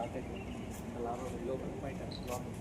Start అయితే లోపల బయట లోపల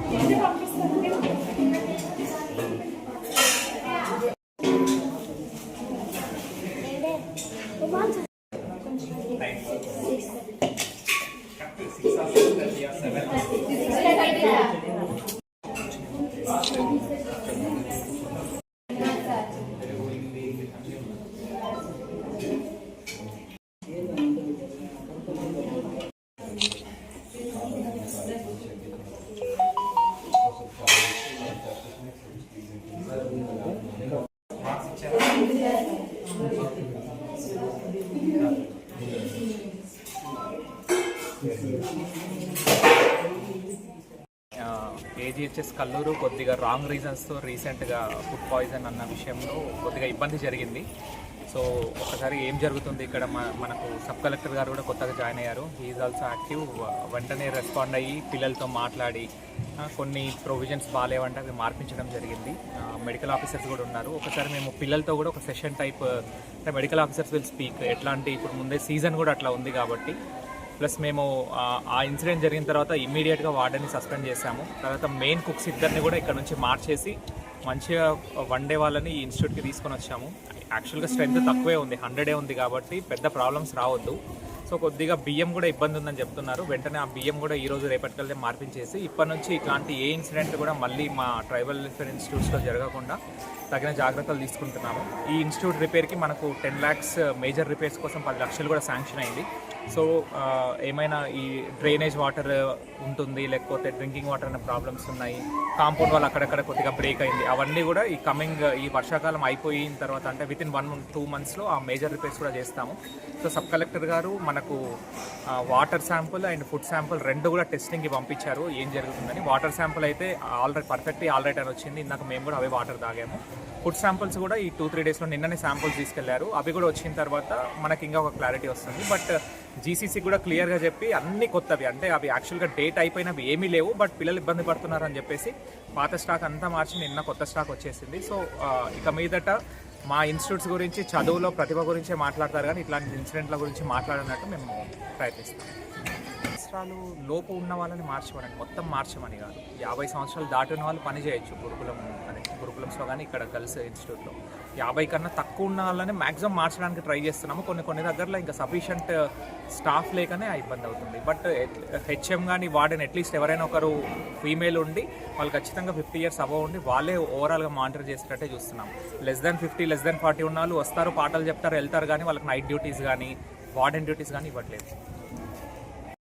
మనిషిని చిన్నగా వంద మంది పిల్లలు ఆహ్లాదంగా నాలుగు వందల మంది ఐదు వందల ఏజీహెచ్ఎస్ కల్లూరు కొద్దిగా రాంగ్ రీజన్స్తో రీసెంట్గా ఫుడ్ పాయిజన్ అన్న విషయంలో కొద్దిగా ఇబ్బంది జరిగింది. సో ఒకసారి ఏం జరుగుతుంది? ఇక్కడ మన- మనకు సబ్ కలెక్టర్ గారు కూడా కొత్తగా జాయిన్ అయ్యారు. ఈజ్ ఆల్సో యాక్టివ్ వెంటనే రెస్పాండ్ అయ్యి పిల్లలతో మాట్లాడి కొన్ని ప్రొవిజన్స్ బాగాలేవంటే అవి మార్పించడం జరిగింది. మెడికల్ ఆఫీసర్స్ కూడా ఉన్నారు. ఒకసారి మేము పిల్లలతో కూడా ఒక సెషన్ టైప్ అంటే మెడికల్ ఆఫీసర్స్ విల్ స్పీక్ ఎట్లాంటి ఇప్పుడు ముందే సీజన్ కూడా అట్లా ఉంది కాబట్టి ప్లస్ మేము ఆ- ఇన్సిడెంట్ జరిగిన తర్వాత ఇమ్మీడియట్గా వార్డెన్ని సస్పెండ్ చేశాము. తర్వాత మెయిన్ కుక్స్ ఇద్దరిని కూడా ఇక్కడ నుంచి మార్చేసి మంచిగా వన్ డే వాళ్ళని ఈ ఇన్స్టిట్యూట్కి తీసుకొని వచ్చాము. యాక్చువల్గా స్ట్రెంత్ తక్కువే ఉంది హండ్రెడే ఉంది కాబట్టి పెద్ద ప్రాబ్లమ్స్ రావద్దు. సో కొద్దిగా బియ్యం కూడా ఇబ్బంది ఉందని చెప్తున్నారు. వెంటనే ఆ బియ్యం కూడా ఈరోజు రేపటికల్లే మార్పించేసి ఇప్పటి నుంచి ఇట్లాంటి ఏ ఇన్సిడెంట్ కూడా మళ్ళీ మా ట్రైబల్ వెల్ఫేర్ ఇన్స్టిట్యూట్స్లో జరగకుండా తగిన జాగ్రత్తలు తీసుకుంటున్నాము. ఈ ఇన్స్టిట్యూట్ రిపేర్కి మనకు ten lakhs uh, major repairs కోసం పది లక్షలు కూడా శాంక్షన్ అయింది. సో uh, ఏమైనా ఈ డ్రైనేజ్ వాటర్ ఉంటుంది లేకపోతే డ్రింకింగ్ వాటర్ అనే ప్రాబ్లమ్స్ ఉన్నాయి కాంపౌండ్ వాళ్ళు అక్కడక్కడ కొద్దిగా బ్రేక్ అయింది అవన్నీ కూడా ఈ కమింగ్ ఈ వర్షాకాలం అయిపోయిన తర్వాత అంటే విత్ ఇన్ వన్ టూ మంత్స్లో ఆ మేజర్ రిపేర్స్ కూడా చేస్తాము. సో సబ్ కలెక్టర్ గారు మనకు water sample and food sample రెండు కూడా టెస్టింగ్కి పంపించారు ఏం జరుగుతుందని. వాటర్ శాంపుల్ అయితే ఆల్రెడీ పర్ఫెక్ట్లీ ఆల్రెడీ అని వచ్చింది. ఇందాక మేము కూడా అవే వాటర్ తాగాము. ఫుడ్ శాంపుల్స్ కూడా ఈ టూ త్రీ డేస్లో నిన్ననే శాంపుల్స్ తీసుకెళ్ళారు. అవి కూడా వచ్చిన తర్వాత మనకి ఇంకా ఒక క్లారిటీ వస్తుంది. బట్ జీసీసీ కూడా క్లియర్గా చెప్పి అన్ని కొత్తవి. అంటే అవి యాక్చువల్గా డేట్ అయిపోయినవి ఏమీ లేవు బట్ పిల్లలు ఇబ్బంది పడుతున్నారు అని చెప్పేసి పాత స్టాక్ అంతా మార్చి నిన్న కొత్త స్టాక్ వచ్చేసింది. సో ఇక మీదట మా ఇన్స్టిట్యూట్స్ గురించి చదువులో ప్రతిభ గురించే మాట్లాడతారు కానీ ఇట్లాంటి ఇన్సిడెంట్ల గురించి మాట్లాడినట్టు మేము ప్రయత్నిస్తాం. సంవత్సరాలు లోపు ఉన్న వాళ్ళని మార్చమని మొత్తం మార్చమని కాదు. యాభై సంవత్సరాలు దాటిన వాళ్ళు పని చేయొచ్చు. గురుకులం అనే గురుకులంస్లో కానీ ఇక్కడ గర్ల్స్ ఇన్స్టిట్యూట్లో. యాభై కన్నా తక్కువ ఉన్న వాళ్ళని మ్యాక్సిమం మార్చడానికి ట్రై చేస్తున్నాము. కొన్ని కొన్ని దగ్గరలో ఇంకా సఫిషియంట్ స్టాఫ్ లేకనే ఇబ్బంది అవుతుంది. బట్ హెచ్ఎం కానీ వార్డెన్ అట్లీస్ట్ ఎవరైనా ఒకరు ఫీమేల్ ఉండి వాళ్ళు ఖచ్చితంగా ఫిఫ్టీ ఇయర్స్ అబవ్ ఉండి వాళ్ళే ఓవరాల్గా మానిటర్ చేసేటట్టే చూస్తున్నాం less than fifty less than forty ఉన్న వాళ్ళు వస్తారు పాటలు చెప్తారు వెళ్తారు కానీ వాళ్ళకి నైట్ డ్యూటీస్ కానీ వార్డెన్ డ్యూటీస్ కానీ ఇవ్వట్లేదు.